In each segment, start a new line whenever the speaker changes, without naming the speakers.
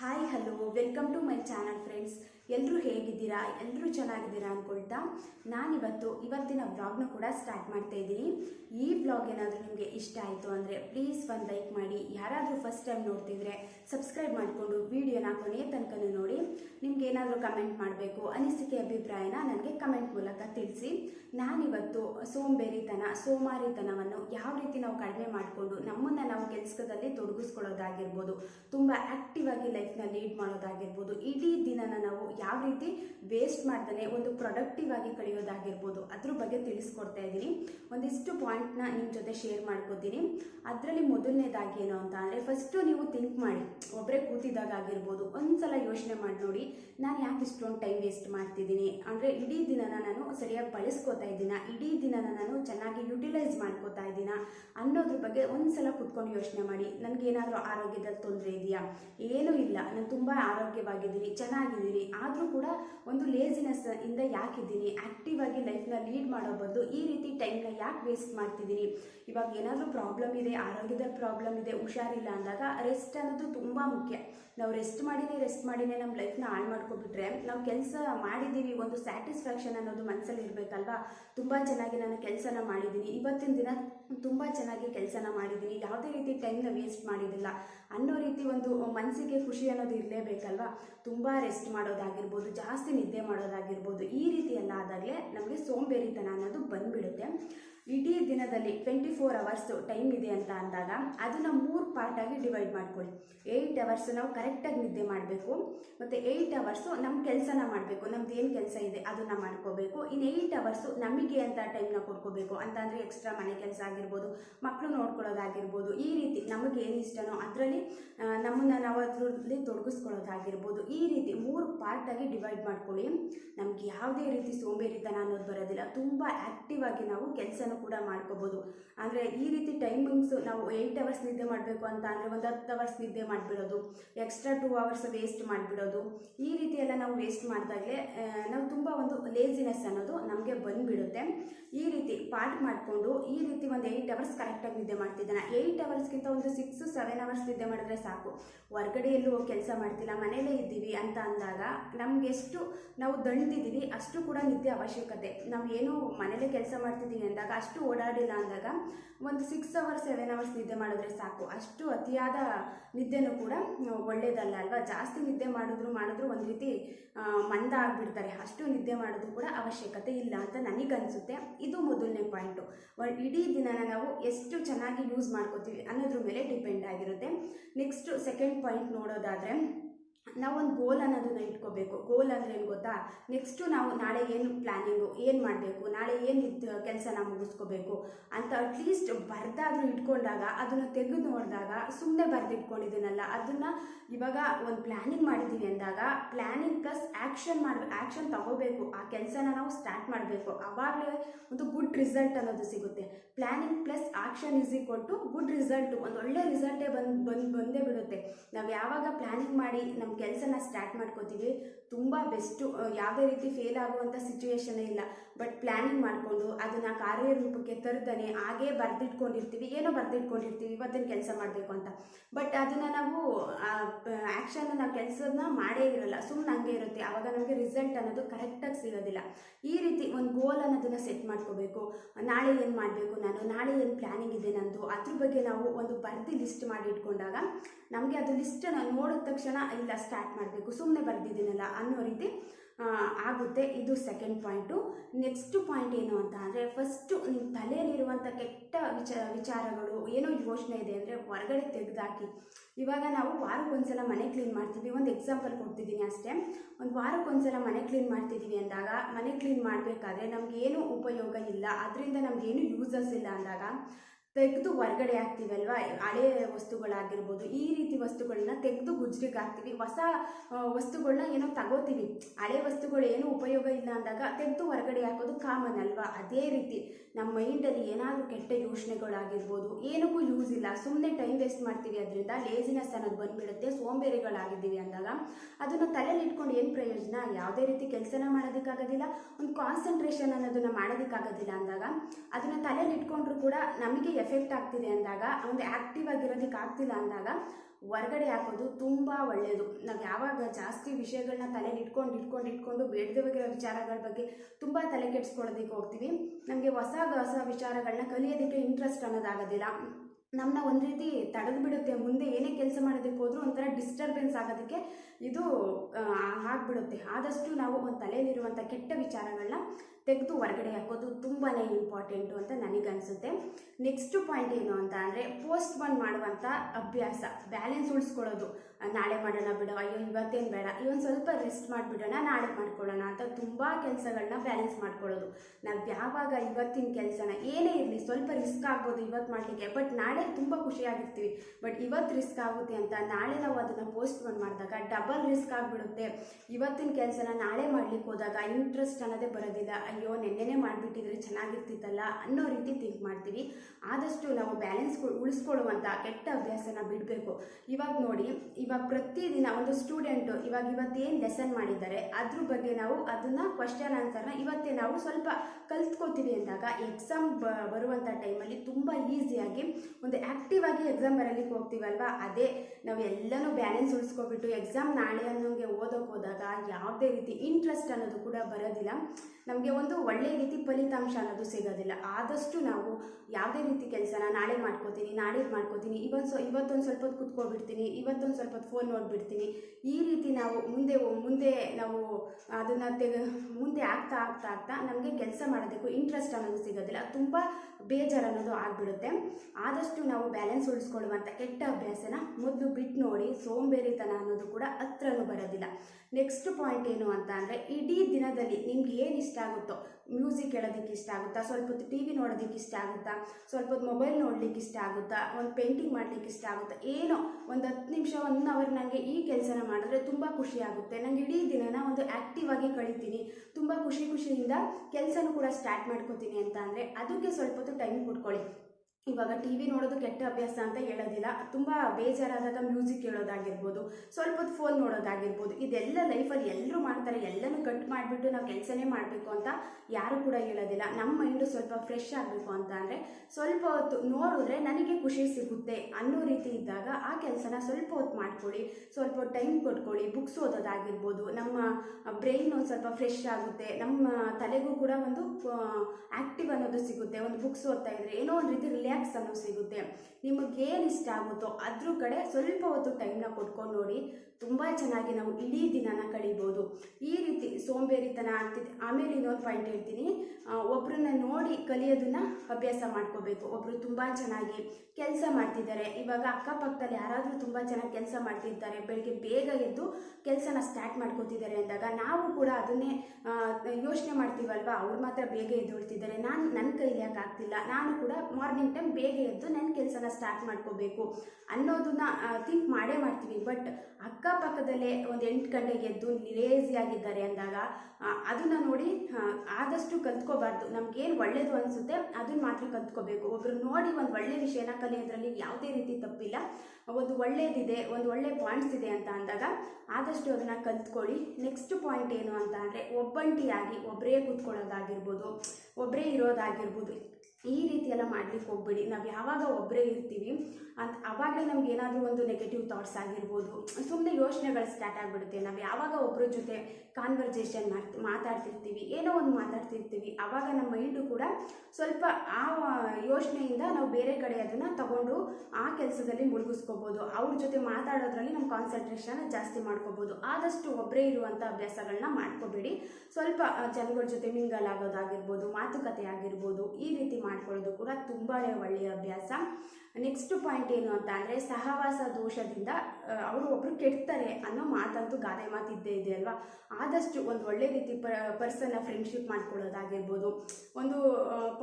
hi hello welcome to my channel friends ಎಲ್ಲರೂ ಹೇಗಿದ್ದೀರಾ? ಎಲ್ಲರೂ ಚೆನ್ನಾಗಿದ್ದೀರಾ ಅಂದ್ಕೊಳ್ತಾ ನಾನಿವತ್ತು ಇವತ್ತಿನ ವ್ಲಾಗ್ನ ಕೂಡ ಸ್ಟಾರ್ಟ್ ಮಾಡ್ತಾ ಇದ್ದೀನಿ. ಈ ಬ್ಲಾಗ್ ಏನಾದರೂ ನಿಮಗೆ ಇಷ್ಟ ಆಯಿತು ಅಂದರೆ ಪ್ಲೀಸ್ ಒಂದು ಲೈಕ್ ಮಾಡಿ. ಯಾರಾದರೂ ಫಸ್ಟ್ ಟೈಮ್ ನೋಡ್ತಿದ್ರೆ ಸಬ್ಸ್ಕ್ರೈಬ್ ಮಾಡಿಕೊಂಡು ವಿಡಿಯೋನ ಕೊನೆಯ ತನಕ ನೋಡಿ. ನಿಮ್ಗೆ ಏನಾದರೂ ಕಮೆಂಟ್ ಮಾಡಬೇಕು, ಅನಿಸಿಕೆ, ಅಭಿಪ್ರಾಯನ ನನಗೆ ಕಮೆಂಟ್ ಮೂಲಕ ತಿಳಿಸಿ. ನಾನಿವತ್ತು ಸೋಂಬೇರಿತನ, ಸೋಮಾರಿತನವನ್ನು ಯಾವ ರೀತಿ ನಾವು ಕಡಿಮೆ ಮಾಡಿಕೊಂಡು ನಮ್ಮನ್ನು ನಾವು ಕೆಲಸದಲ್ಲಿ ತೊಡಗಿಸ್ಕೊಳ್ಳೋದಾಗಿರ್ಬೋದು, ತುಂಬ ಆಕ್ಟಿವ್ ಆಗಿ ಲೈಫ್ನ ಲೀಡ್ ಮಾಡೋದಾಗಿರ್ಬೋದು, ಇಡೀ ದಿನನ ನಾವು ಯಾವ ರೀತಿ ವೇಸ್ಟ್ ಮಾಡ್ತಾನೆ, ಒಂದು ಪ್ರೊಡಕ್ಟಿವ್ ಆಗಿ ಕಳೆಯೋದಾಗಿರ್ಬೋದು, ಅದ್ರ ಬಗ್ಗೆ ತಿಳಿಸ್ಕೊಡ್ತಾ ಇದ್ದೀನಿ. ಒಂದಿಷ್ಟು ಪಾಯಿಂಟ್ನ ನಿಮ್ಮ ಜೊತೆ ಶೇರ್ ಮಾಡ್ಕೋತೀನಿ. ಅದರಲ್ಲಿ ಮೊದಲನೇದಾಗಿ ಏನು ಅಂತ ಅಂದರೆ ಫಸ್ಟು ನೀವು ಥಿಂಕ್ ಮಾಡಿ. ಒಬ್ಬರೇ ಕೂತಿದ್ದಾಗ ಆಗಿರ್ಬೋದು ಒಂದ್ಸಲ ಯೋಚನೆ ಮಾಡಿ ನೋಡಿ, ನಾನು ಯಾಕೆ ಇಷ್ಟೊಂದು ಟೈಮ್ ವೇಸ್ಟ್ ಮಾಡ್ತಿದ್ದೀನಿ? ಅಂದರೆ ಇಡೀ ದಿನನ ನಾನು ಸರಿಯಾಗಿ ಬಳಸ್ಕೋತಾ ಇದ್ದೀನ? ಇಡೀ ದಿನನ ನಾನು ಚೆನ್ನಾಗಿ ಯುಟಿಲೈಸ್ ಮಾಡ್ಕೋತಾ ಇದ್ದೀನ? ಅನ್ನೋದ್ರ ಬಗ್ಗೆ ಒಂದ್ಸಲ ಕುತ್ಕೊಂಡು ಯೋಚನೆ ಮಾಡಿ. ನನಗೇನಾದರೂ ಆರೋಗ್ಯದಲ್ಲಿ ತೊಂದರೆ ಇದೆಯಾ? ಏನೂ ಇಲ್ಲ. ನಾನು ತುಂಬ ಆರೋಗ್ಯವಾಗಿದ್ದೀನಿ, ಚೆನ್ನಾಗಿದ್ದೀನಿ. ಆದರೂ ಕೂಡ ಒಂದು ಲೇಸಿನೆಸ್ ಇಂದ ಯಾಕಿದ್ದೀನಿ ಆಕ್ಟಿವ್ ಆಗಿ ಲೈಫ್ನ ಲೀಡ್ ಮಾಡೋ ಬದಲು ಈ ರೀತಿ ಟೈಮ್ನ ಯಾಕೆ ವೇಸ್ಟ್ ಮಾಡ್ತಿದ್ದೀನಿ? ಇವಾಗ ಏನಾದರೂ ಪ್ರಾಬ್ಲಮ್ ಇದೆ, ಆರೋಗ್ಯದ ಪ್ರಾಬ್ಲಮ್ ಇದೆ, ಹುಷಾರಿಲ್ಲ ಅಂದಾಗ ರೆಸ್ಟ್ ಅನ್ನೋದು ತುಂಬ ಮುಖ್ಯ. ನಾವು ರೆಸ್ಟ್ ಮಾಡಿನೇ ರೆಸ್ಟ್ ಮಾಡಿನೇ ನಮ್ಮ ಲೈಫ್ನ ಹಾಳು ಮಾಡ್ಕೊಬಿಟ್ರೆ, ನಾವು ಕೆಲಸ ಮಾಡಿದ್ದೀವಿ ಒಂದು ಸ್ಯಾಟಿಸ್ಫ್ಯಾಕ್ಷನ್ ಅನ್ನೋದು ಮನಸ್ಸಲ್ಲಿ ಇರಬೇಕಲ್ವಾ? ತುಂಬ ಚೆನ್ನಾಗಿ ನಾನು ಕೆಲಸನ ಮಾಡಿದ್ದೀನಿ ಇವತ್ತಿನ ದಿನ ತುಂಬ ಚೆನ್ನಾಗಿ ಕೆಲಸನ ಮಾಡಿದ್ದೀನಿ ಯಾವುದೇ ರೀತಿ ಟೈಮ್ನ ವೇಸ್ಟ್ ಮಾಡಿದಿಲ್ಲ. ಅನ್ನೋ ರೀತಿ ಒಂದು ಮನಸ್ಸಿಗೆ ಖುಷಿ ಅನ್ನೋದು ಇರಲೇಬೇಕಲ್ವಾ? ತುಂಬ ರೆಸ್ಟ್ ಮಾಡೋದಾಗಿರ್ಬೋದು, ಜಾಸ್ತಿ ನಿದ್ದೆ ಮಾಡೋದಾಗಿರ್ಬೋದು, ಈ ರೀತಿ ಎಲ್ಲ ಆದಾಗಲೇ ನಮಗೆ ಸೋಂಬೇರಿತನ ಅನ್ನೋದು ಬಂದ್ಬಿಡುತ್ತೆ. ಇಡೀ ದಿನದಲ್ಲಿ ಟ್ವೆಂಟಿ ಫೋರ್ ಅವರ್ಸು ಟೈಮ್ ಇದೆ ಅಂತ ಅಂದಾಗ ಅದನ್ನು ಮೂರು ಪಾರ್ಟಾಗಿ ಡಿವೈಡ್ ಮಾಡ್ಕೊಳ್ಳಿ. ಏಯ್ಟ್ ಅವರ್ಸ್ ನಾವು ಕರೆಕ್ಟಾಗಿ ನಿದ್ದೆ ಮಾಡಬೇಕು. ಮತ್ತು ಏಯ್ಟ್ ಅವರ್ಸು ನಮ್ಮ ಕೆಲಸನ ಮಾಡಬೇಕು. ನಮ್ದು ಏನು ಕೆಲಸ ಇದೆ ಅದನ್ನು ಮಾಡ್ಕೋಬೇಕು. ಇನ್ನು ಏಯ್ಟ್ ಅವರ್ಸು ನಮಗೆ ಅಂತ ಟೈಮ್ನ ಕೊಡ್ಕೋಬೇಕು? ಅಂತಂದರೆ ಎಕ್ಸ್ಟ್ರಾ ಮನೆ ಕೆಲಸ ಆಗಿರ್ಬೋದು ಮಕ್ಕಳು ನೋಡ್ಕೊಳ್ಳೋದಾಗಿರ್ಬೋದು, ಈ ರೀತಿ ನಮಗೆ ಏನು ಇಷ್ಟನೋ ಅದರಲ್ಲಿ ನಮ್ಮನ್ನು ನಾವು ಅದರಲ್ಲಿ ತೊಡಗಿಸ್ಕೊಳ್ಳೋದಾಗಿರ್ಬೋದು. ಈ ರೀತಿ ಮೂರು ಪಾರ್ಟಾಗಿ ಡಿವೈಡ್ ಮಾಡ್ಕೊಳ್ಳಿ. ನಮ್ಗೆ ಯಾವುದೇ ರೀತಿ ಸೋಂಬೇರಿತನ ಅನ್ನೋದು ಬರೋದಿಲ್ಲ. ತುಂಬ ಆ್ಯಕ್ಟಿವ್ ಆಗಿ ನಾವು ಕೆಲಸನೂ ಕೂಡ ಮಾಡ್ಕೋಬೋದು. ಅಂದರೆ ಈ ರೀತಿ ಟೈಮಿಂಗ್ಸು ನಾವು ಏಯ್ಟ್ ಅವರ್ಸ್ ನಿದ್ದೆ ಮಾಡಬೇಕು ಅಂತ ಅಂದರೆ ಒಂದು ಹತ್ತು ಅವರ್ಸ್ ನಿದ್ದೆ ಮಾಡಿಬಿಡೋದು. ಎಕ್ಸ್ಟ್ರಾ ಟೂ ಅವರ್ಸ್ ವೇಸ್ಟ್ ಮಾಡಿಬಿಡೋದು. ಈ ರೀತಿ ಎಲ್ಲ ನಾವು ವೇಸ್ಟ್ ಮಾಡಿದಾಗಲೇ ನಾವು ತುಂಬ ಒಂದು ಲೇಸಿನೆಸ್ ಅನ್ನೋದು ನಮಗೆ ಬಂದುಬಿಡುತ್ತೆ. ಈ ರೀತಿ ಪಾರ್ಟ್ ಮಾಡಿಕೊಂಡು ಈ ರೀತಿ ಒಂದು ಏಯ್ಟ್ ಅವರ್ಸ್ ಕರೆಕ್ಟಾಗಿ ನಿದ್ದೆ ಮಾಡ್ತಿದ್ದಾನೆ. ಏಯ್ಟ್ ಅವರ್ಸ್ಗಿಂತ ಒಂದು ಸಿಕ್ಸ್ ಸೆವೆನ್ ಅವರ್ಸ್ ನಿದ್ದೆ ಮಾಡಿದ್ರೆ ಸಾಕು. ಹೊರ್ಗಡೆ ಎಲ್ಲೂ ಹೋಗಿ ಕೆಲಸ ಮಾಡ್ತಿಲ್ಲ ಮನೇಲೇ ಇದ್ದೀವಿ ಅಂತ ಅಂದಾಗ ನಮಗೆಷ್ಟು ನಾವು ದಣಿದಿದ್ದೀವಿ, ಅಷ್ಟು ಕೂಡ ನಿದ್ದೆ ಅವಶ್ಯಕತೆ. ನಾವು ಏನು ಮನೇಲೇ ಕೆಲಸ ಮಾಡ್ತಿದ್ದೀವಿ ಅಂದಾಗ, ಅಷ್ಟು ಓಡಾಡಿಲ್ಲ ಅಂದಾಗ ಒಂದು ಸಿಕ್ಸ್ ಅವರ್ಸ್ ಸೆವೆನ್ ಅವರ್ಸ್ ನಿದ್ದೆ ಮಾಡಿದ್ರೆ ಸಾಕು. ಅಷ್ಟು ಅತಿಯಾದ ನಿದ್ದೆನೂ ಕೂಡ ಒಳ್ಳೇದಲ್ಲ ಅಲ್ವಾ? ಜಾಸ್ತಿ ನಿದ್ದೆ ಮಾಡಿದ್ರು ಮಾಡಿದ್ರು ಒಂದು ರೀತಿ ಮಂದ ಆಗಿಬಿಡ್ತಾರೆ. ಅಷ್ಟು ನಿದ್ದೆ ಮಾಡೋದು ಕೂಡ ಅವಶ್ಯಕತೆ ಇಲ್ಲ ಅಂತ ನನಗನ್ಸುತ್ತೆ. ಇದು ಮೊದಲನೇ ಪಾಯಿಂಟು ಇಡೀ ದಿನನ ನಾವು ಎಷ್ಟು ಚೆನ್ನಾಗಿ ಯೂಸ್ ಮಾಡ್ಕೋತೀವಿ ಅನ್ನೋದ್ರ ಮೇಲೆ ಡಿಪೆಂಡ್ ಆಗಿರುತ್ತೆ. ನೆಕ್ಸ್ಟ್ ಸೆಕೆಂಡ್ ಪಾಯಿಂಟ್ ನೋಡೋದಾದರೆ ನಾವೊಂದು ಗೋಲ್ ಅನ್ನೋದನ್ನ ಇಟ್ಕೋಬೇಕು. ಗೋಲ್ ಅಂದರೆ ಏನು ಗೊತ್ತಾ? ನೆಕ್ಸ್ಟು ನಾವು ನಾಳೆ ಏನು ಪ್ಲ್ಯಾನಿಂಗು ಏನು ಮಾಡಬೇಕು? ನಾಳೆ ಏನು ಇದು, ಕೆಲಸನ ಮುಗಿಸ್ಕೋಬೇಕು? ಅಂತ ಅಟ್ಲೀಸ್ಟ್ ಬರ್ದಾದ್ರೂ ಇಟ್ಕೊಂಡಾಗ, ಅದನ್ನು ತೆಗೆದು ನೋಡಿದಾಗ ಸುಮ್ಮನೆ ಬರೆದಿಟ್ಕೊಂಡಿದ್ದೀನಲ್ಲ ಅದನ್ನು ಇವಾಗ ಒಂದು ಪ್ಲ್ಯಾನಿಂಗ್ ಮಾಡಿದ್ದೀನಿ ಅಂದಾಗ ಪ್ಲ್ಯಾನಿಂಗ್ ಪ್ಲಸ್ ಆ್ಯಕ್ಷನ್ ಮಾಡಬೇಕು ಆ್ಯಕ್ಷನ್ ತಗೋಬೇಕು. ಆ ಕೆಲಸನ ನಾವು ಸ್ಟಾರ್ಟ್ ಮಾಡಬೇಕು. ಅವಾಗಲೇ ಒಂದು ಗುಡ್ ರಿಸಲ್ಟ್ ಅನ್ನೋದು ಸಿಗುತ್ತೆ. Planning plus action is equal to good result ಒಂದು ಒಳ್ಳೆ ರಿಸಲ್ಟೇ ಬಂದು ಬಂದು, ಬಂದೇ ಬಿಡುತ್ತೆ. ನಾವು ಯಾವಾಗ ಪ್ಲ್ಯಾನಿಂಗ್ ಮಾಡಿ ನಮ್ಮ ಕೆಲಸನ ಸ್ಟಾರ್ಟ್ ಮಾಡ್ಕೋತೀವಿ. ತುಂಬ ಬೆಸ್ಟು ಯಾವುದೇ ರೀತಿ ಫೇಲ್ ಆಗುವಂಥ ಸಿಚುವೇಶನೇ ಇಲ್ಲ. ಬಟ್ ಪ್ಲ್ಯಾನಿಂಗ್ ಮಾಡಿಕೊಂಡು ಅದನ್ನು ಕಾರ್ಯರೂಪಕ್ಕೆ ತರ್ತಾನೆ ಹಾಗೇ ಬರೆದಿಟ್ಕೊಂಡಿರ್ತೀವಿ, ಏನೋ ಬರೆದಿಟ್ಕೊಂಡಿರ್ತೀವಿ, ಇವತ್ತಿನ ಕೆಲಸ ಮಾಡಬೇಕು ಅಂತ. ಬಟ್ ಅದನ್ನು ನಾವು ಆ್ಯಕ್ಷನ್ ನಾವು ಕೆಲಸನ ಮಾಡೇ ಇರಲ್ಲ ಸುಮ್ಮನೆ ಹಂಗೆ ಇರುತ್ತೆ. ಆವಾಗ ನಮಗೆ ರಿಸಲ್ಟ್ ಅನ್ನೋದು ಕರೆಕ್ಟಾಗಿ ಸಿಗೋದಿಲ್ಲ. ಈ ರೀತಿ ಒಂದು ಗೋಲ್ ಅನ್ನೋದನ್ನು ಸೆಟ್ ಮಾಡ್ಕೋಬೇಕು. ನಾಳೆ ಏನು ಮಾಡಬೇಕು ನಾನು, ನಾಳೆ ಏನು ಪ್ಲ್ಯಾನಿಂಗ್ ಇದೆ ನಂದು, ಅದ್ರ ಬಗ್ಗೆ ನಾವು ಒಂದು ಬರ್ದಿ ಲಿಸ್ಟ್ ಮಾಡಿ ಇಟ್ಕೊಂಡಾಗ ನಮಗೆ ಅದು ಲಿಸ್ಟನ್ನು ನೋಡಿದ ತಕ್ಷಣ ಇಲ್ಲ ಸ್ಟಾರ್ಟ್ ಮಾಡಬೇಕು. ಸುಮ್ಮನೆ ಬರೆದಿದ್ದೀನಲ್ಲ ಅನ್ನೋ ರೀತಿ ಆಗುತ್ತೆ. ಇದು ಸೆಕೆಂಡ್ ಪಾಯಿಂಟು ನೆಕ್ಸ್ಟ್ ಪಾಯಿಂಟ್ ಏನು ಅಂತ ಅಂದರೆ ಫಸ್ಟು ನಿಮ್ಮ ತಲೆಯಲ್ಲಿರುವಂಥ ಕೆಟ್ಟ ವಿಚಾರ ವಿಚಾರಗಳು, ಏನೋ ಯೋಚನೆ ಇದೆ ಅಂದರೆ ಹೊರಗಡೆ ತೆಗೆದಾಕಿ. ಇವಾಗ ನಾವು ವಾರಕ್ಕೊಂದ್ಸಲ ಮನೆ ಕ್ಲೀನ್ ಮಾಡ್ತೀವಿ. ಒಂದು ಎಕ್ಸಾಂಪಲ್ ಕೊಡ್ತಿದ್ದೀನಿ ಅಷ್ಟೇ. ಒಂದು ವಾರಕ್ಕೊಂದ್ಸಲ ಮನೆ ಕ್ಲೀನ್ ಮಾಡ್ತಿದ್ದೀವಿ ಅಂದಾಗ, ಮನೆ ಕ್ಲೀನ್ ಮಾಡಬೇಕಾದ್ರೆ ನಮಗೇನು ಉಪಯೋಗ ಇಲ್ಲ. ಅದರಿಂದ ನಮಗೇನು ಯೂಸಸ್ ಇಲ್ಲ ಅಂದಾಗ ತೆಗೆದು ಹೊರಗಡೆ ಹಾಕ್ತೀವಲ್ವಾ? ಹಳೆ ವಸ್ತುಗಳಾಗಿರ್ಬೋದು, ಈ ರೀತಿ ವಸ್ತುಗಳನ್ನ ತೆಗೆದು ಗುಜ್ರಿಗೆ ಹಾಕ್ತೀವಿ. ಹೊಸ ವಸ್ತುಗಳನ್ನ ಏನೋ ತಗೋತೀವಿ. ಹಳೆ ವಸ್ತುಗಳು ಏನೂ ಉಪಯೋಗ ಇಲ್ಲ ಅಂದಾಗ ತೆಗೆದು ಹೊರಗಡೆ ಹಾಕೋದು ಕಾಮನ್ ಅಲ್ವಾ? ಅದೇ ರೀತಿ. ನಮ್ಮ ಮೈಂಡಲ್ಲಿ ಏನಾದರೂ ಕೆಟ್ಟ ಯೋಚನೆಗಳಾಗಿರ್ಬೋದು, ಏನಕ್ಕೂ ಯೂಸ್ ಇಲ್ಲ. ಸುಮ್ಮನೆ ಟೈಮ್ ವೇಸ್ಟ್ ಮಾಡ್ತೀವಿ ಅದರಿಂದ ಲೇಸಿನೆಸ್ ಅನ್ನೋದು ಬಂದ್ಬಿಡುತ್ತೆ, ಸೋಂಬೇರಿಗಳಾಗಿದ್ದೀವಿ ಅಂದಾಗ. ಅದನ್ನು ತಲೆಯಲ್ಲಿ ಇಟ್ಕೊಂಡು ಏನು ಪ್ರಯೋಜನ? ಯಾವುದೇ ರೀತಿ ಕೆಲಸನ ಮಾಡೋದಕ್ಕಾಗೋದಿಲ್ಲ, ಒಂದು ಕಾನ್ಸಂಟ್ರೇಷನ್ ಅನ್ನೋದನ್ನು ಮಾಡೋದಕ್ಕಾಗೋದಿಲ್ಲ ಅಂದಾಗ. ಅದನ್ನು ತಲೆಯಲ್ಲಿ ಇಟ್ಕೊಂಡ್ರೂ ಕೂಡ ನಮಗೆ ಎಫೆಕ್ಟ್ ಆಗ್ತಿದೆ ಅಂದಾಗ, ಒಂದು ಆ್ಯಕ್ಟಿವ್ ಆಗಿರೋದಕ್ಕೆ ಆಗ್ತಿಲ್ಲ ಅಂದಾಗ ಹೊರಗಡೆ ಹಾಕೋದು ತುಂಬ ಒಳ್ಳೆಯದು ನಾವು ಯಾವಾಗ ಜಾಸ್ತಿ ವಿಷಯಗಳನ್ನ ತಲೆಗೆ ಇಟ್ಕೊಂಡು ಇಟ್ಕೊಂಡು ಇಟ್ಕೊಂಡು ಬೇಡದವಾಗಿರೋ ವಿಚಾರಗಳ ಬಗ್ಗೆ ತುಂಬ ತಲೆ ಕೆಡಿಸ್ಕೊಳ್ಳೋದಕ್ಕೆ ಹೋಗ್ತೀವಿ. ನಮಗೆ ಹೊಸ ಹೊಸ ವಿಚಾರಗಳನ್ನ ಕಲಿಯೋದಕ್ಕೆ ಇಂಟ್ರೆಸ್ಟ್ ಅನ್ನೋದಾಗೋದಿಲ್ಲ. ನಮ್ಮನ್ನ ಒಂದು ರೀತಿ ತಡೆದು ಬಿಡುತ್ತೆ ಮುಂದೆ ಏನೇ ಕೆಲಸ ಮಾಡೋದಕ್ಕೆ ಹೋದರೂ ಒಂಥರ ಡಿಸ್ಟರ್ಬೆನ್ಸ್ ಆಗೋದಕ್ಕೆ ಇದು ಆಗಿಬಿಡುತ್ತೆ. ಆದಷ್ಟು ನಾವು ಒಂದು ತಲೆಯಲ್ಲಿರುವಂಥ ಕೆಟ್ಟ ವಿಚಾರಗಳನ್ನ ತೆಗೆದು ಹೊರಗಡೆ ಹಾಕೋದು ತುಂಬಾ ಇಂಪಾರ್ಟೆಂಟು ಅಂತ ನನಗನ್ಸುತ್ತೆ. ನೆಕ್ಸ್ಟ್ ಪಾಯಿಂಟ್ ಏನು ಅಂತ ಅಂದರೆ ಪೋಸ್ಟ್ ಪೋನ್ ಮಾಡುವಂಥ ಅಭ್ಯಾಸ ಬ್ಯಾಲೆನ್ಸ್ ಉಳಿಸ್ಕೊಳ್ಳೋದು. ನಾಳೆ ಮಾಡೋಣ ಬಿಡೋ, ಅಯ್ಯೋ, ಇವತ್ತೇನು ಬೇಡ ಇವೊಂದು ಸ್ವಲ್ಪ ರೆಸ್ಟ್ ಮಾಡಿಬಿಡೋಣ, ನಾಳೆ ಮಾಡ್ಕೊಳ್ಳೋಣ ಅಂತ ತುಂಬ ಕೆಲಸಗಳನ್ನ ಬ್ಯಾಲೆನ್ಸ್ ಮಾಡ್ಕೊಳ್ಳೋದು. ನಾವು ಯಾವಾಗ ಇವತ್ತಿನ ಕೆಲಸನ, ಏನೇ ಇರಲಿ, ಸ್ವಲ್ಪ ರಿಸ್ಕ್ ಆಗ್ಬೋದು ಇವತ್ತು ಮಾಡಲಿಕ್ಕೆ ಬಟ್ ನಾಳೆ ತುಂಬ ಖುಷಿಯಾಗಿರ್ತೀವಿ. ಬಟ್ ಇವತ್ತು ರಿಸ್ಕ್ ಆಗುತ್ತೆ ಅಂತ ನಾಳೆ ನಾವು ಅದನ್ನು ಪೋಸ್ಟ್ ಪೋನ್ ಮಾಡಿದಾಗ ಡಬಲ್ ರಿಸ್ಕ್ ಆಗಿಬಿಡುತ್ತೆ. ಇವತ್ತಿನ ಕೆಲಸನ ನಾಳೆ ಮಾಡಲಿಕ್ಕೆ ಹೋದಾಗ ಇಂಟ್ರೆಸ್ಟ್ ಅನ್ನೋದೇ ಬರೋದಿಲ್ಲ ಅಯ್ಯೋ ನೆನ್ನೆನೇ ಮಾಡಿಬಿಟ್ಟಿದ್ರೆ ಚೆನ್ನಾಗಿರ್ತಿತ್ತಲ್ಲ ಅನ್ನೋ ರೀತಿ ಥಿಂಕ್ ಮಾಡ್ತೀವಿ. ಆದಷ್ಟು ನಾವು ಬ್ಯಾಲೆನ್ಸ್ ಉಳಿಸ್ಕೊಳ್ಳುವಂಥ ಕೆಟ್ಟ ಅಭ್ಯಾಸನ ಬಿಡಬೇಕು. ಇವಾಗ ನೋಡಿ, ಇವಾಗ ಪ್ರತಿದಿನ ಒಂದು ಸ್ಟೂಡೆಂಟು ಇವಾಗ ಇವತ್ತೇನು ಲೆಸನ್ ಮಾಡಿದ್ದಾರೆ, ಅದ್ರ ಬಗ್ಗೆ ನಾವು ಅದನ್ನು ಕ್ವಶನ್ ಆನ್ಸರ್ನ ಇವತ್ತೇ ನಾವು ಸ್ವಲ್ಪ ಕಲ್ತ್ಕೋತೀವಿ ಅಂದಾಗ ಎಕ್ಸಾಮ್ ಬರುವಂಥ ಟೈಮಲ್ಲಿ ತುಂಬ ಈಸಿಯಾಗಿ ಒಂದು ಆ್ಯಕ್ಟಿವ್ ಆಗಿ ಎಕ್ಸಾಮ್ ಬರಲಿಕ್ಕೆ ಹೋಗ್ತೀವಲ್ವ? ಅದೇ ನಾವು ಎಲ್ಲನೂ ಬ್ಯಾಲೆನ್ಸ್ ಉಳಿಸ್ಕೊಬಿಟ್ಟು ಎಕ್ಸಾಮ್ ನಾಳೆ ಅನ್ನೋಂಗೆ ಓದೋಕೆ ಹೋದಾಗ ಯಾವುದೇ ರೀತಿ ಇಂಟ್ರೆಸ್ಟ್ ಅನ್ನೋದು ಕೂಡ ಬರೋದಿಲ್ಲ. ನಮಗೆ ಒಂದು ಒಳ್ಳೆಯ ರೀತಿ ಫಲಿತಾಂಶ ಅನ್ನೋದು ಸಿಗೋದಿಲ್ಲ. ಆದಷ್ಟು ನಾವು ಯಾವುದೇ ರೀತಿ ಕೆಲಸನ ನಾಳೆ ಮಾಡ್ಕೋತೀನಿ ನಾಳೆ ಮಾಡ್ಕೋತೀನಿ ಇವತ್ತು ಸೊ, ಇವತ್ತೊಂದು ಸ್ವಲ್ಪ ಹೊತ್ತು ಕುತ್ಕೊಬಿಡ್ತೀನಿ, ಇವತ್ತೊಂದು ಸ್ವಲ್ಪ ಹೊತ್ತು ಫೋನ್ ನೋಡಿಬಿಡ್ತೀನಿ, ಈ ರೀತಿ ನಾವು ಮುಂದೆ ಮುಂದೆ ನಾವು ಅದನ್ನು ತೆಗೆ, ಮುಂದೆ ಆಗ್ತಾ ಆಗ್ತಾ ಆಗ್ತಾ ನಮಗೆ ಕೆಲಸ ಮಾಡೋದಕ್ಕೂ ಇಂಟ್ರೆಸ್ಟ್ ಅನ್ನೋದು ಸಿಗೋದಿಲ್ಲ. ತುಂಬ ಬೇಜಾರು ಅನ್ನೋದು ಆಗಿಬಿಡುತ್ತೆ. ಆದಷ್ಟು ನಾವು ಬ್ಯಾಲೆನ್ಸ್ ಉಳಿಸ್ಕೊಳ್ಳುವಂಥ ಕೆಟ್ಟ ಅಭ್ಯಾಸನ ಮೊದಲು ಬಿಟ್ಟು ನೋಡಿ ಸೋಂಬೇರಿತನ ಅನ್ನೋದು ಕೂಡ ಹತ್ರನೂ ಬರೋದಿಲ್ಲ. ನೆಕ್ಸ್ಟ್ ಪಾಯಿಂಟ್ ಏನು ಅಂತ ಅಂದರೆ ಇಡೀ ದಿನದಲ್ಲಿ ನಿಮ್ಗೆ ಏನು ಆಗುತ್ತೋ? ಮ್ಯೂಸಿಕ್ ಕೇಳೋದಕ್ಕೆ ಇಷ್ಟ ಆಗುತ್ತಾ? ಸ್ವಲ್ಪ ಹೊತ್ತು ಟಿ ವಿ ನೋಡೋದಕ್ಕೆ ಇಷ್ಟ ಆಗುತ್ತಾ? ಸ್ವಲ್ಪ ಹೊತ್ತು ಮೊಬೈಲ್ ನೋಡಲಿಕ್ಕೆ ಇಷ್ಟ ಆಗುತ್ತಾ? ಒಂದು ಪೇಂಟಿಂಗ್ ಮಾಡ್ಲಿಕ್ಕೆ ಇಷ್ಟ ಆಗುತ್ತಾ? ಏನೋ ಒಂದು ಹತ್ತು ನಿಮಿಷ ಒನ್ ಅವರ್ ನನಗೆ ಈ ಕೆಲಸನ ಮಾಡಿದ್ರೆ ತುಂಬ ಖುಷಿ ಆಗುತ್ತೆ. ನನಗೆ ಇಡೀ ದಿನನ ಒಂದು ಆ್ಯಕ್ಟಿವ್ ಆಗಿ ಕಳಿತೀನಿ. ತುಂಬ ಖುಷಿ ಖುಷಿಯಿಂದ ಕೆಲಸನೂ ಕೂಡ ಸ್ಟಾರ್ಟ್ ಮಾಡ್ಕೋತೀನಿ ಅಂತ ಅಂದರೆ, ಅದಕ್ಕೆ ಸ್ವಲ್ಪ ಹೊತ್ತು ಟೈಮ್ ಕೊಟ್ಕೊಳ್ಳಿ ಇವಾಗ ಟಿ ವಿ ನೋಡೋದು ಕೆಟ್ಟ ಅಭ್ಯಾಸ ಅಂತ ಹೇಳೋದಿಲ್ಲ. ತುಂಬ ಬೇಜಾರಾದಾಗ ಮ್ಯೂಸಿಕ್ ಕೇಳೋದಾಗಿರ್ಬೋದು, ಸ್ವಲ್ಪ ಹೊತ್ತು ಫೋನ್ ನೋಡೋದಾಗಿರ್ಬೋದು, ಇದೆಲ್ಲ ಲೈಫಲ್ಲಿ ಎಲ್ಲರೂ ಮಾಡ್ತಾರೆ. ಎಲ್ಲನೂ ಕಟ್ ಮಾಡಿಬಿಟ್ಟು ನಾವು ಕೆಲಸನೇ ಮಾಡಬೇಕು ಅಂತ ಯಾರು ಕೂಡ ಹೇಳೋದಿಲ್ಲ. ನಮ್ಮ ಮೈಂಡು ಸ್ವಲ್ಪ ಫ್ರೆಶ್ ಆಗಬೇಕು ಅಂತ ಅಂದರೆ ಸ್ವಲ್ಪ ಹೊತ್ತು ನೋಡಿದ್ರೆ ನನಗೆ ಖುಷಿ ಸಿಗುತ್ತೆ ಅನ್ನೋ ರೀತಿ ಇದ್ದಾಗ ಆ ಕೆಲಸನ ಸ್ವಲ್ಪ ಹೊತ್ತು ಮಾಡ್ಕೊಳ್ಳಿ. ಸ್ವಲ್ಪ ಟೈಮ್ ಕೊಟ್ಕೊಳ್ಳಿ. ಬುಕ್ಸ್ ಓದೋದಾಗಿರ್ಬೋದು, ನಮ್ಮ ಬ್ರೈನ್ ಒಂದು ಸ್ವಲ್ಪ ಫ್ರೆಶ್ ಆಗುತ್ತೆ. ನಮ್ಮ ತಲೆಗೂ ಕೂಡ ಒಂದು ಆ್ಯಕ್ಟಿವ್ ಅನ್ನೋದು ಸಿಗುತ್ತೆ. ಒಂದು ಬುಕ್ಸ್ ಓದ್ತಾ ಇದ್ರೆ ಏನೋ ಒಂದು ರೀತಿ ರಿಲ್ಯಾಕ್ಸ್ ಅನ್ನೋದು ಸಿಗುತ್ತೆ. ನಿಮಗೆ ಏನು ಇಷ್ಟ ಆಗುತ್ತೋ ಅದ್ರ ಕಡೆ ಸ್ವಲ್ಪ ಹೊತ್ತು ಟೈಮ್ನ ಕೊಟ್ಕೊಂಡು ನೋಡಿ. ತುಂಬ ಚೆನ್ನಾಗಿ ನಾವು ಇಡೀ ದಿನನ ಕಳಿಬೋದು. ಈ ರೀತಿ ಸೋಂಬೇರಿತನ ಆಗ್ತಿದೆ. ಆಮೇಲೆ ಇನ್ನೊಂದು ಪಾಯಿಂಟ್ ಹೇಳ್ತೀನಿ. ಒಬ್ಬರನ್ನ ನೋಡಿ ಕಲಿಯೋದನ್ನ ಅಭ್ಯಾಸ ಮಾಡ್ಕೋಬೇಕು. ಒಬ್ರು ತುಂಬ ಚೆನ್ನಾಗಿ ಕೆಲಸ ಮಾಡ್ತಿದ್ದಾರೆ. ಇವಾಗ ಅಕ್ಕಪಕ್ಕದಲ್ಲಿ ಯಾರಾದರೂ ತುಂಬ ಚೆನ್ನಾಗಿ ಕೆಲಸ ಮಾಡ್ತಿರ್ತಾರೆ. ಬೆಳಿಗ್ಗೆ ಬೇಗ ಎದ್ದು ಕೆಲಸನ ಸ್ಟಾರ್ಟ್ ಮಾಡ್ಕೋತಿದ್ದಾರೆ ಅಂದಾಗ ನಾವು ಕೂಡ ಅದನ್ನೇ ಯೋಚನೆ ಮಾಡ್ತೀವಲ್ವಾ? ಅವ್ರು ಮಾತ್ರ ಬೇಗ ಎದ್ದೇಳ್ತಿದ್ದಾರೆ. ನಾನು ನನ್ನ ಕೈಲಿ ಯಾಕೆ ನಾನು ಕೂಡ ಮಾರ್ನಿಂಗ್ ಟೈಮ್ ಬೇಗ ಎದ್ದು ನನ್ನ ಕೆಲಸನ ಸ್ಟಾರ್ಟ್ ಮಾಡ್ಕೋಬೇಕು ಅನ್ನೋದನ್ನ ಥಿಂಕ್ ಮಾಡೇ ಮಾಡ್ತೀವಿ ಬಟ್ ಅಕ್ಕಪಕ್ಕದಲ್ಲೇ ಒಂದು ಎಂಟು ಗಂಟೆಗೆ ಎದ್ದು ಲೇಸಿಯಾಗಿದ್ದಾರೆ ಅಂದಾಗ ಅದನ್ನ ನೋಡಿ ಆದಷ್ಟು ಕಲ್ತ್ಕೋಬಾರ್ದು. ನಮ್ಗೇನು ಒಳ್ಳೇದು ಅನಿಸುತ್ತೆ ಅದನ್ನ ಮಾತ್ರ ಕಲ್ತ್ಕೋಬೇಕು. ಒಬ್ರು ನೋಡಿ ಒಂದು ಒಳ್ಳೆ ವಿಷಯನ ಕಲಿಯೋದ್ರಲ್ಲಿ ಯಾವುದೇ ರೀತಿ ತಪ್ಪಿಲ್ಲ. ಒಂದು ಒಳ್ಳೇದಿದೆ, ಒಂದು ಒಳ್ಳೆ ಪಾಯಿಂಟ್ಸ್ ಇದೆ ಅಂತ ಅಂದಾಗ, ಆದಷ್ಟು ಅದನ್ನು ಕಲ್ತ್ಕೊಳ್ಳಿ. ನೆಕ್ಸ್ಟ್ ಪಾಯಿಂಟ್ ಏನು ಅಂತ ಅಂದರೆ, ಒಬ್ಬಂಟಿಯಾಗಿ ಒಬ್ಬರೇ ಕೂತ್ಕೊಳ್ಳೋದಾಗಿರ್ಬೋದು ಒಬ್ಬರೇ ಇರೋದಾಗಿರ್ಬೋದು. ಈ ರೀತಿ ಎಲ್ಲ ಮಾಡ್ಲಿಕ್ಕೆ ಹೋಗ್ಬೇಡಿ. ನಾವು ಯಾವಾಗ ಒಬ್ಬರೇ ಇರ್ತೀವಿ, ಅಂತ ಆವಾಗಲೇ ನಮ್ಗೆ ಏನಾದರೂ ಒಂದು ನೆಗೆಟಿವ್ ಥಾಟ್ಸ್ ಆಗಿರ್ಬೋದು ಸುಮ್ಮನೆ ಯೋಚನೆಗಳು ಸ್ಟಾರ್ಟ್ ಆಗಿಬಿಡುತ್ತೆ. ನಾವು ಯಾವಾಗ ಒಬ್ಬರ ಜೊತೆ ಕಾನ್ವರ್ಜೇಷನ್ ಮಾಡ್ತಿ, ಮಾತಾಡ್ತಿರ್ತೀವಿ, ಏನೋ ಒಂದು ಮಾತಾಡ್ತಿರ್ತೀವಿ ಆವಾಗ ನಮ್ಮ ಮೈಂಡು ಕೂಡ ಸ್ವಲ್ಪ ಆ ಯೋಚನೆಯಿಂದ ನಾವು ಬೇರೆ ಕಡೆ ಅದನ್ನು ತಗೊಂಡು ಆ ಕೆಲಸದಲ್ಲಿ ಮುಳುಗಿಸ್ಕೋಬೋದು. ಅವ್ರ ಜೊತೆ ಮಾತಾಡೋದ್ರಲ್ಲಿ ನಮ್ಮ ಕಾನ್ಸಂಟ್ರೇಷನ್ ಜಾಸ್ತಿ ಮಾಡ್ಕೋಬೋದು. ಆದಷ್ಟು ಒಬ್ಬರೇ ಇರುವಂಥ ಅಭ್ಯಾಸಗಳನ್ನ ಮಾಡ್ಕೋಬೇಡಿ. ಸ್ವಲ್ಪ ಜನಗಳ ಜೊತೆ ಮಿಂಗಲ್ ಆಗೋದಾಗಿರ್ಬೋದು, ಮಾತುಕತೆ ಆಗಿರ್ಬೋದು, ಈ ರೀತಿ ಮಾಡ್ಕೊಳ್ಳೋದು ಕೂಡ ತುಂಬಾ ಒಳ್ಳೆಯ ಅಭ್ಯಾಸ. ನೆಕ್ಸ್ಟ್ ಪಾಯಿಂಟ್ ಏನು ಅಂತ ಅಂದರೆ ಸಹವಾಸ ದೋಷದಿಂದ ಅವರು ಒಬ್ಬರು ಕೆಡ್ತಾರೆ ಅನ್ನೋ ಮಾತಂತೂ ಗಾದೆ ಮಾತಿದ್ದೇ ಇದೆ ಅಲ್ವಾ? ಆದಷ್ಟು ಒಂದು ಒಳ್ಳೆ ರೀತಿ ಪ ಪರ್ಸನ್ನ ಫ್ರೆಂಡ್ಶಿಪ್ ಮಾಡ್ಕೊಳ್ಳೋದಾಗಿರ್ಬೋದು, ಒಂದು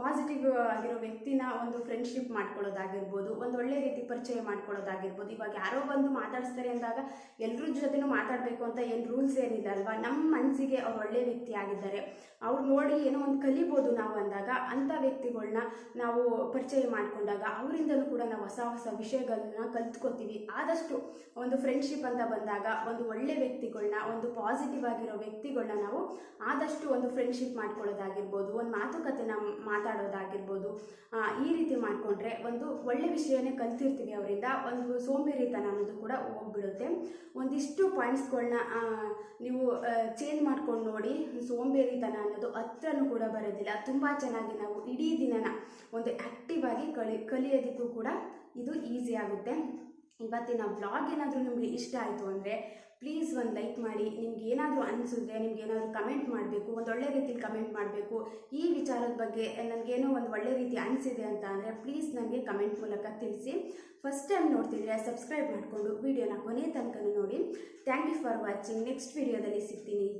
ಪಾಸಿಟಿವ್ ಆಗಿರೋ ವ್ಯಕ್ತಿನ ಒಂದು ಫ್ರೆಂಡ್ಶಿಪ್ ಮಾಡ್ಕೊಳ್ಳೋದಾಗಿರ್ಬೋದು, ಒಂದು ಒಳ್ಳೆ ರೀತಿ ಪರಿಚಯ ಮಾಡ್ಕೊಳ್ಳೋದಾಗಿರ್ಬೋದು. ಇವಾಗ ಯಾರೋ ಬಂದು ಮಾತಾಡಿಸ್ತಾರೆ ಅಂದಾಗ ಎಲ್ಲರ ಜೊತೆನೂ ಮಾತಾಡಬೇಕು ಅಂತ ಏನು ರೂಲ್ಸ್ ಏನಿಲ್ಲ ಅಲ್ವಾ? ನಮ್ಮ ಮನಸ್ಸಿಗೆ ಅವ್ರು ಒಳ್ಳೆ ವ್ಯಕ್ತಿ ಆಗಿದ್ದಾರೆ. ಅವ್ರು ನೋಡಿ ಏನೋ ಒಂದು ಕಲಿಬೋದು ನಾವು ಅಂದಾಗ, ಅಂಥ ವ್ಯಕ್ತಿಗಳನ್ನ ನಾವು ಪರಿಚಯ ಮಾಡಿಕೊಂಡಾಗ ಅವರಿಂದಲೂ ನಾವು ಹೊಸ ಹೊಸ ವಿಷಯಗಳನ್ನ ಕಲ್ತ್ಕೋತೀವಿ. ಆದಷ್ಟು ಒಂದು ಫ್ರೆಂಡ್ಶಿಪ್ ಅಂತ ಬಂದಾಗ, ಒಂದು ಒಳ್ಳೆ ವ್ಯಕ್ತಿಗಳನ್ನ ಒಂದು ಪಾಸಿಟಿವ್ ಆಗಿರೋ ವ್ಯಕ್ತಿಗಳನ್ನ ನಾವು ಆದಷ್ಟು ಒಂದು ಫ್ರೆಂಡ್ಶಿಪ್ ಮಾಡ್ಕೊಳ್ಳೋದಾಗಿರ್ಬೋದು, ಒಂದು ಮಾತುಕತೆನ ಮಾತಾಡೋದಾಗಿರ್ಬೋದು ಈ ರೀತಿ ಮಾಡಿಕೊಂಡ್ರೆ ಒಂದು ಒಳ್ಳೆ ವಿಷಯನೇ ಕಲ್ತಿರ್ತೀವಿ ಅವರಿಂದ. ಒಂದು ಸೋಂಬೇರಿತನ ಅನ್ನೋದು ಕೂಡ ಹೋಗ್ಬಿಡುತ್ತೆ. ಒಂದಿಷ್ಟು ಪಾಯಿಂಟ್ಸ್ಗಳನ್ನ ನೀವು ಚೇಂಜ್ ಮಾಡ್ಕೊಂಡು ನೋಡಿ, ಸೋಂಬೇರಿತನ ಅನ್ನೋದು ಹತ್ರನೂ ಕೂಡ ಬರೋದಿಲ್ಲ. ತುಂಬ ಚೆನ್ನಾಗಿ ನಾವು ಇಡೀ ದಿನನ ಒಂದು ಆ್ಯಕ್ಟಿವ್ ಆಗಿ ಕಲಿ ಕಲಿಯೋದಕ್ಕೂ ಕೂಡ ಇದು ಈಸಿ ಆಗುತ್ತೆ. ಇವತ್ತಿನ ವ್ಲಾಗ್ ಏನಾದರೂ ನಿಮಗೆ ಇಷ್ಟ ಆಯಿತು ಅಂದರೆ ಪ್ಲೀಸ್ ಒಂದು ಲೈಕ್ ಮಾಡಿ. ನಿಮ್ಗೆ ಏನಾದರೂ ಅನಿಸಿದ್ರೆ, ನಿಮ್ಗೆ ಏನಾದರೂ ಕಮೆಂಟ್ ಮಾಡಬೇಕು, ಒಂದು ಒಳ್ಳೆ ರೀತಿಲಿ ಕಮೆಂಟ್ ಮಾಡಬೇಕು, ಈ ವಿಚಾರದ ಬಗ್ಗೆ ನನಗೇನೋ ಒಂದು ಒಳ್ಳೆ ರೀತಿ ಅನಿಸಿದೆ ಅಂತ ಅಂದರೆ ಪ್ಲೀಸ್ ನನಗೆ ಕಮೆಂಟ್ ಮೂಲಕ ತಿಳಿಸಿ. ಫಸ್ಟ್ ಟೈಮ್ ನೋಡ್ತಿದ್ರೆ ಸಬ್ಸ್ಕ್ರೈಬ್ ಮಾಡಿಕೊಂಡು ವಿಡಿಯೋನ ಕೊನೆ ತನಕ ನೋಡಿ. Thank you for watching next ವಿಡಿಯೋದಲ್ಲಿ ಸಿಗ್ತೀನಿ.